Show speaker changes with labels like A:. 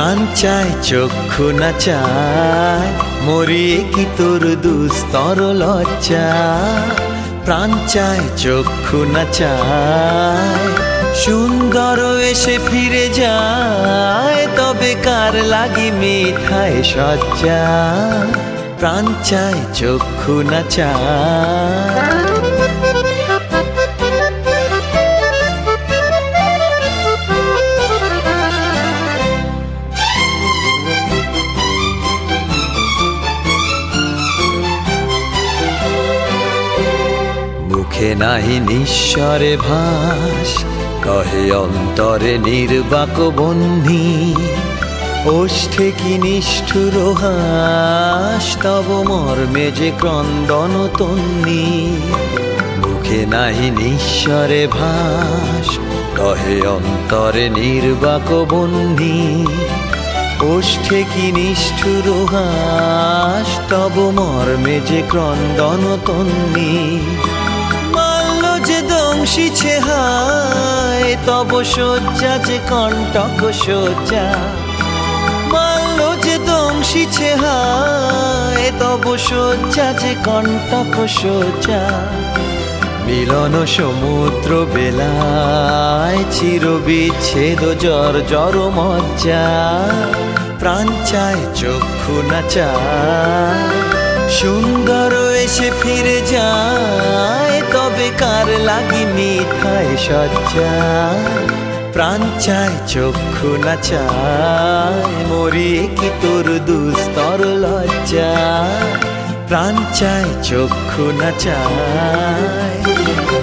A: প্রাণ চায়, চক্ষু না চায় মরিয়ে কি তোর দুস্তর লজ্জা? প্রাণ চায়, চক্ষু না চায়, সুন্দর এসে ফিরে যায়, তবে কার লাগি মিঠায় সজ্জা? প্রাণ চায়, চক্ষু না চায়। মুখে নাহি নিঃস্বরে ভাস। কহে অন্তরে নির্বাক বন্ধি, ওষ্ঠে কি নিষ্ঠুর হাস? তব মর্মে যে ক্রন্দন তন্নি মুখে নাহি নিঃস্বরে ভাস। কহে অন্তরে নির্বাক বন্ধি, ওষ্ঠে কি নিষ্ঠুর হাস? তব মর্মে যে ক্রন্দন তন্নি দংশিছে হায়, তব শয্যা যে কণ্টক শয্যা। মাল্য যে দংশিছে হায়, তব শয্যা যে কণ্টক শয্যা। মিলন সমুদ্র বেলায় চির বিচ্ছেদ জর জর মজ্জা। প্রাণ চায়, চক্ষু না চায়। সুন্দর এসে ফিরে যায়। লাগি মিঠায় সজ্জা প্রাণ চায়, চক্ষু না চায়। মরি কি তোর দুস্তর লজ্জা? প্রাণ চায়, চক্ষু না চায়।